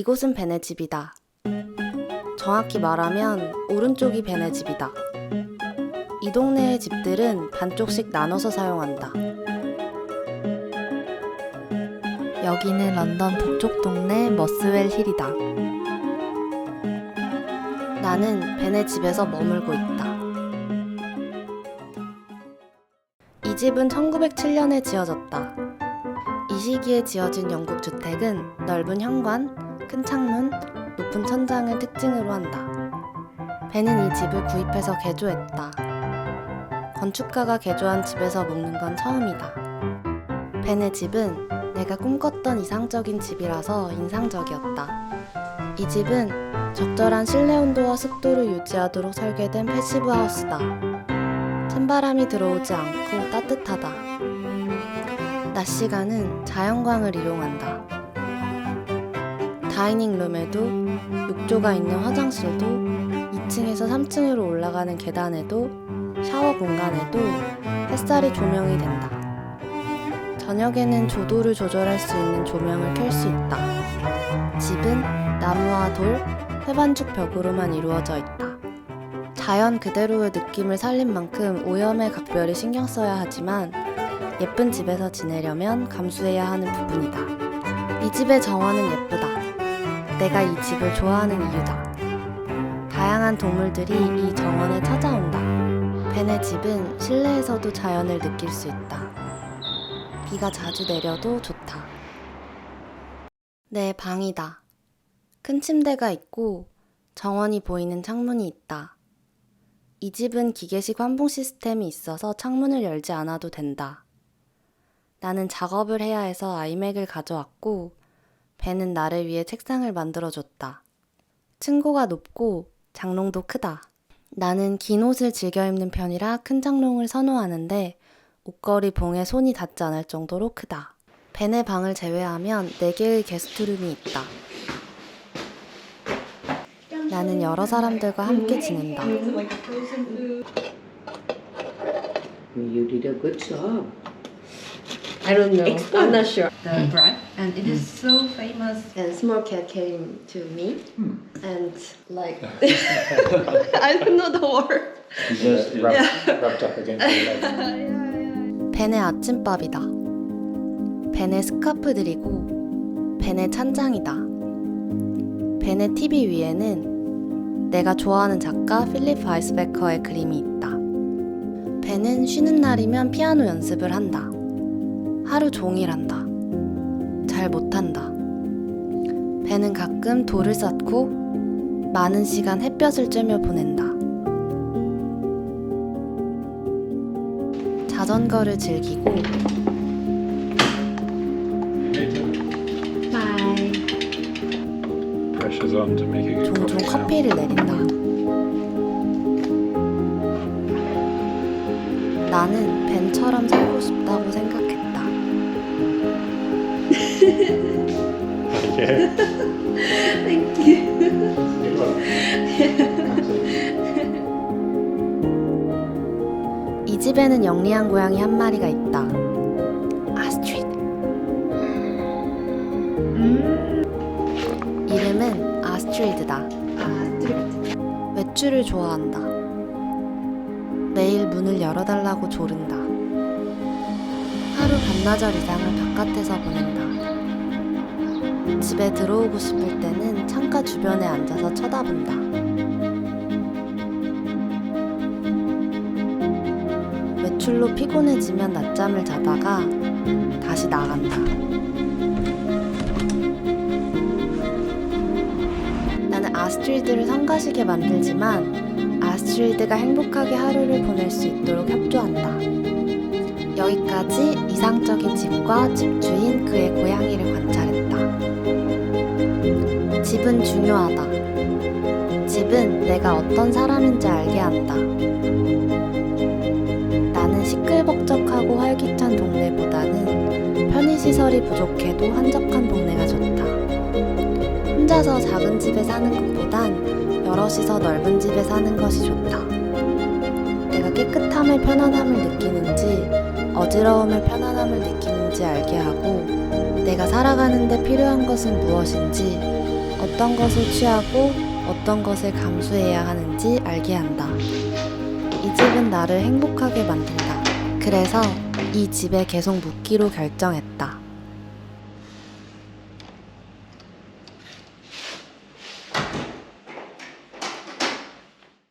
이곳은 벤의 집이다. 정확히 말하면 오른쪽이 벤의 집이다. 이 동네의 집들은 반쪽씩 나눠서 사용한다. 여기는 런던 북쪽 동네 머스웰 힐이다. 나는 벤의 집에서 머물고 있다. 이 집은 1907년에 지어졌다. 이 시기에 지어진 영국 주택은 넓은 현관, 큰 창문, 높은 천장을 특징으로 한다. 벤은 이 집을 구입해서 개조했다. 건축가가 개조한 집에서 묵는 건 처음이다. 벤의 집은 내가 꿈꿨던 이상적인 집이라서 인상적이었다. 이 집은 적절한 실내 온도와 습도를 유지하도록 설계된 패시브 하우스다. 찬바람이 들어오지 않고 따뜻하다. 낮 시간은 자연광을 이용한다. 다이닝 룸에도 욕조가 있는 화장실도 2층에서 3층으로 올라가는 계단에도 샤워 공간에도 햇살이 조명이 된다. 저녁에는 조도를 조절할 수 있는 조명을 켤 수 있다. 집은 나무와 돌, 회반죽 벽으로만 이루어져 있다. 자연 그대로의 느낌을 살린 만큼 오염에 각별히 신경 써야 하지만 예쁜 집에서 지내려면 감수해야 하는 부분이다. 이 집의 정원은 예쁘다. 내가 이 집을 좋아하는 이유다. 다양한 동물들이 이 정원에 찾아온다. 벤의 집은 실내에서도 자연을 느낄 수 있다. 비가 자주 내려도 좋다. 내 방이다. 큰 침대가 있고 정원이 보이는 창문이 있다. 이 집은 기계식 환풍 시스템이 있어서 창문을 열지 않아도 된다. 나는 작업을 해야 해서 아이맥을 가져왔고, 벤은 나를 위해 책상을 만들어줬다. 층고가 높고 장롱도 크다. 나는 긴 옷을 즐겨 입는 편이라 큰 장롱을 선호하는데, 옷걸이 봉에 손이 닿지 않을 정도로 크다. 벤의 방을 제외하면 4개의 게스트룸이 있다. 나는 여러 사람들과 함께 지낸다. You did a good job. I don't know. Explain. I'm not sure. The bread, and it is so famous. And small cat came to me, and like I don't know the word. Just rubbed, rubbed up against your leg. 벤의 아침밥이다. 벤의 스카프들이고 벤의 찬장이다. 벤의 TV 위에는 내가 좋아하는 작가 필립 바이스베커의 그림이 있다. 벤은 쉬는 날이면 피아노 연습을 한다. 하루 종일 한다. 잘 못한다. 벤은 가끔 돌을 쌓고 많은 시간 햇볕을 쬐며 보낸다. 자전거를 즐기고 종종. 커피를 내린다. 나는 벤처럼 살고 싶다고 생각했 다. Yeah. Thank you. 이 집에는 영리한 고양이 한 마리가 있다. 아스트리드. 이름은 아스트리드다. 외출을 좋아한다. 매일 문을 열어달라고 조른다. 하루 반나절 이상을 바깥에서 보낸다. 집에 들어오고 싶을 때는 창가 주변에 앉아서 쳐다본다. 외출로 피곤해지면 낮잠을 자다가 다시 나간다. 나는 아스트리드를 성가시게 만들지만 아스트리드가 행복하게 하루를 보낼 수 있도록 협조한다. 여기까지 이상적인 집과 집주인 그의 고양이를 관찰했다. 집은 중요하다. 집은 내가 어떤 사람인지 알게 한다. 나는 시끌벅적하고 활기찬 동네보다는 편의시설이 부족해도 한적한 동네가 좋다. 혼자서 작은 집에 사는 것보단 여럿이서 넓은 집에 사는 것이 좋다. 내가 깨끗함의 편안함을 느끼는지 어지러움의 편안함을 느끼는 지 알게 하고 내가 살아가는데 필요한 것은 무엇인지 어떤 것을 취하고 어떤 것을 감수해야 하는지 알게 한다. 이 집은 나를 행복하게 만든다. 그래서 이 집에 계속 묵기로 결정했다.